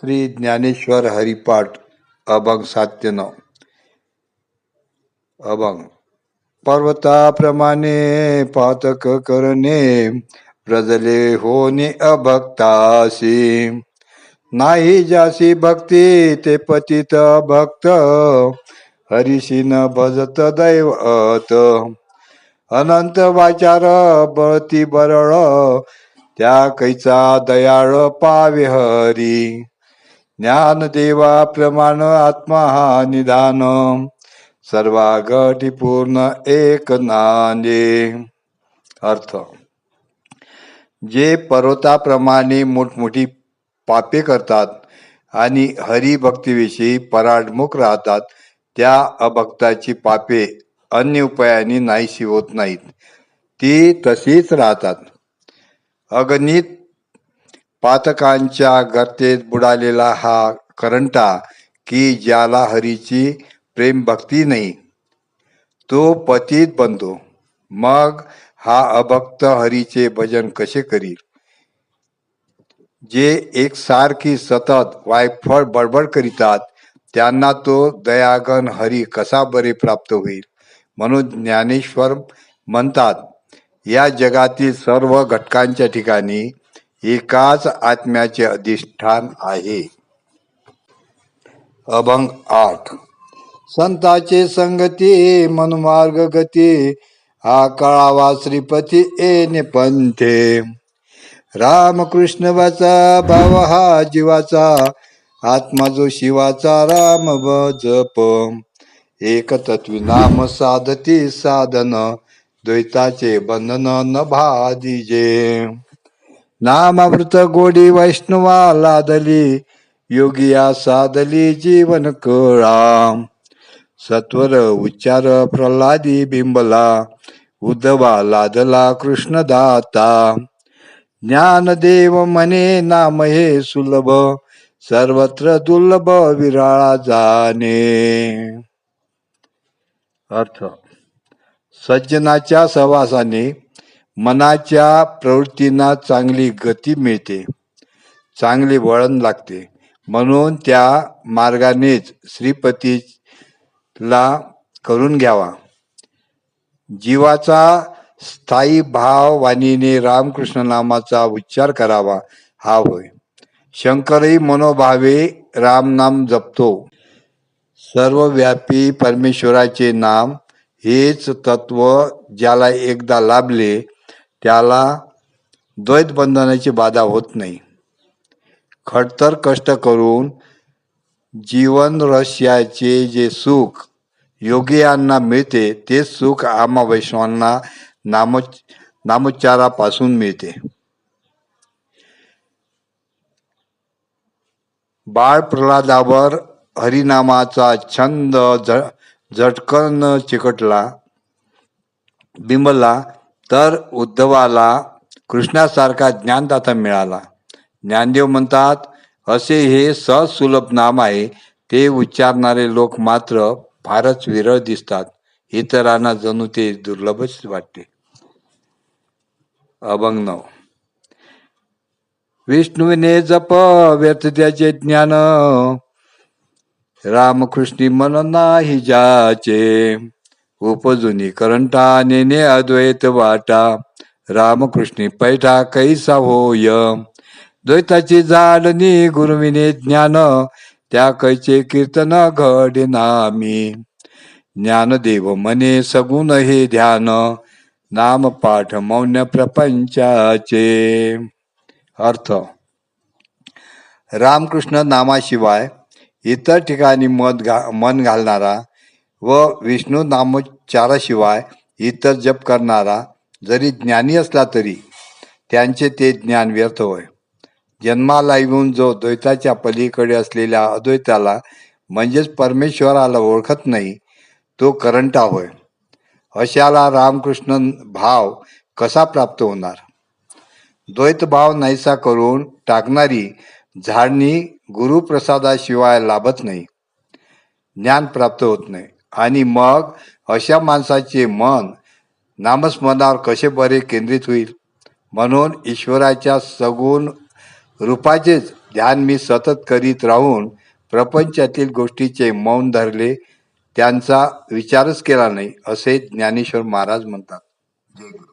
श्री ज्ञानेश्वर हरिपाठ अभंग सात्यनव अभंग. पर्वताप्रमाणे पातक करणे प्रजले होणे अभक्तासी नाही जासी भक्ती ते पतित भक्त. हरिशी न भजत दैवत अनंत वाचार बळती बरळ. त्या कैचा दयाळ पावे हरी ज्ञान देवा प्रमाण आत्मा हा निधान सर्वागटी पूर्ण एक नांदे अर्थ. जे पर्वताप्रमाणे मोठमोठी पापे करतात आणि हरिभक्तीविषयी पराडमुख राहतात त्या अभक्ताची पापे अन्य उपायाने नाहीशी होत नाहीत. ती तशीच राहतात. अगणित पातकांच्या गर्तेत बुडालेला हा करंटा की ज्याला हरीची प्रेम भक्ती नाही. तो पतीत बनतो. मग हा अभक्त हरीचे भजन कसे करील? जे एकसारखी सतत वायफळ बडबड करीतात त्यांना तो दयागन हरी कसा बरे प्राप्त होईल? म्हणून ज्ञानेश्वर म्हणतात या जगातील सर्व घटकांच्या ठिकाणी एकाच आत्म्याचे अधिष्ठान आहे. अभंग आठ. संताचे संगती मनमार्ग गती हा कळावा श्रीपती एने पंथे रामकृष्ण वाचा भाव हा जीवाचा आत्मा जो शिवाचा राम व जप. एक तत्वी नाम साधती साधन द्वैताचे बंधन न भादिजे. नामामृत गोडी वैष्णवा लादली योगिया साधली जीवन कळा सत्वर उच्चार प्रल्हादी बिंबला उद्धवा लादला कृष्णदाता ज्ञानदेव मने नाम हे सुलभ सर्वत्र दुर्लभ विराळा जाणे अर्थ सज्जनाच्या सहवासाने मनाच्या प्रवृत्तींना चांगली गती मिळते चांगले वळण लागते. म्हणून त्या मार्गानेच श्रीपतीला करून घ्यावा. जीवाचा स्थायी भाव वाणीने रामकृष्ण नामाचा उच्चार करावा हा होय. शंकरही मनोभावे रामनाम जपतो. सर्वव्यापी परमेश्वराचे नाम हेच तत्व ज्याला एकदा लाभले त्याला द्वैत बंधनाची बाधा होत नाही. खडतर कष्ट करून जीवन रहस्याचे जे सुख योगियांना मिळते ते सुख आम्हा वैष्णवांना नाम नामोच्चारापासून मिळते. बाळ प्रल्हादावर हरिनामाचा छंद झ झटकन चिकटला बिंबला तर उद्धवाला कृष्णासारखा ज्ञानदाता मिळाला. ज्ञानदेव म्हणतात असे हे सहज सुलभ नाम आहे. ते उच्चारणारे लोक मात्र फारच विरळ दिसतात. इतरांना जणू ते दुर्लभच वाटते. अभंग नव विष्णूने जप व्यर्थ त्याचे ज्ञान. रामकृष्णी मन नाही जाचे उपजुनी करंटा नेने अद्वैत वाटा. रामकृष्णी पैठा कैसा होय? द्वैताची जाडणी गुरुविने ज्ञान त्या कैचे कीर्तन घडनामी ज्ञानदेव मने सगुण हे ध्यान नाम पाठ मौन्य प्रपंचाचे. अर्थ. रामकृष्ण नामाशिवाय इतर ठिकाणी मत घा मन घालणारा व विष्णू नामोच्चाराशिवाय इतर जप करणारा जरी ज्ञानी असला तरी त्यांचे ते ज्ञान व्यर्थ होय. जन्माला येऊन जो द्वैताच्या पलीकडे असलेल्या अद्वैताला म्हणजेच परमेश्वराला ओळखत नाही तो करंटा होय. अशाला रामकृष्ण भाव कसा प्राप्त होणार? द्वैत भाव नाहीसा करून टाकणारी झाडणी गुरुप्रसादाशिवाय लाभत नाही. ज्ञान प्राप्त होत नाही. आणि मग अशा माणसाचे मन नामस्मरणावर कसे बरे केंद्रित होईल? म्हणून ईश्वराच्या सगुण रूपाचेच ध्यान मी सतत करीत राहून प्रपंचातील गोष्टीचे मौन धरले त्यांचा विचारच केला नाही असे ज्ञानेश्वर महाराज म्हणतात. जय गुरु.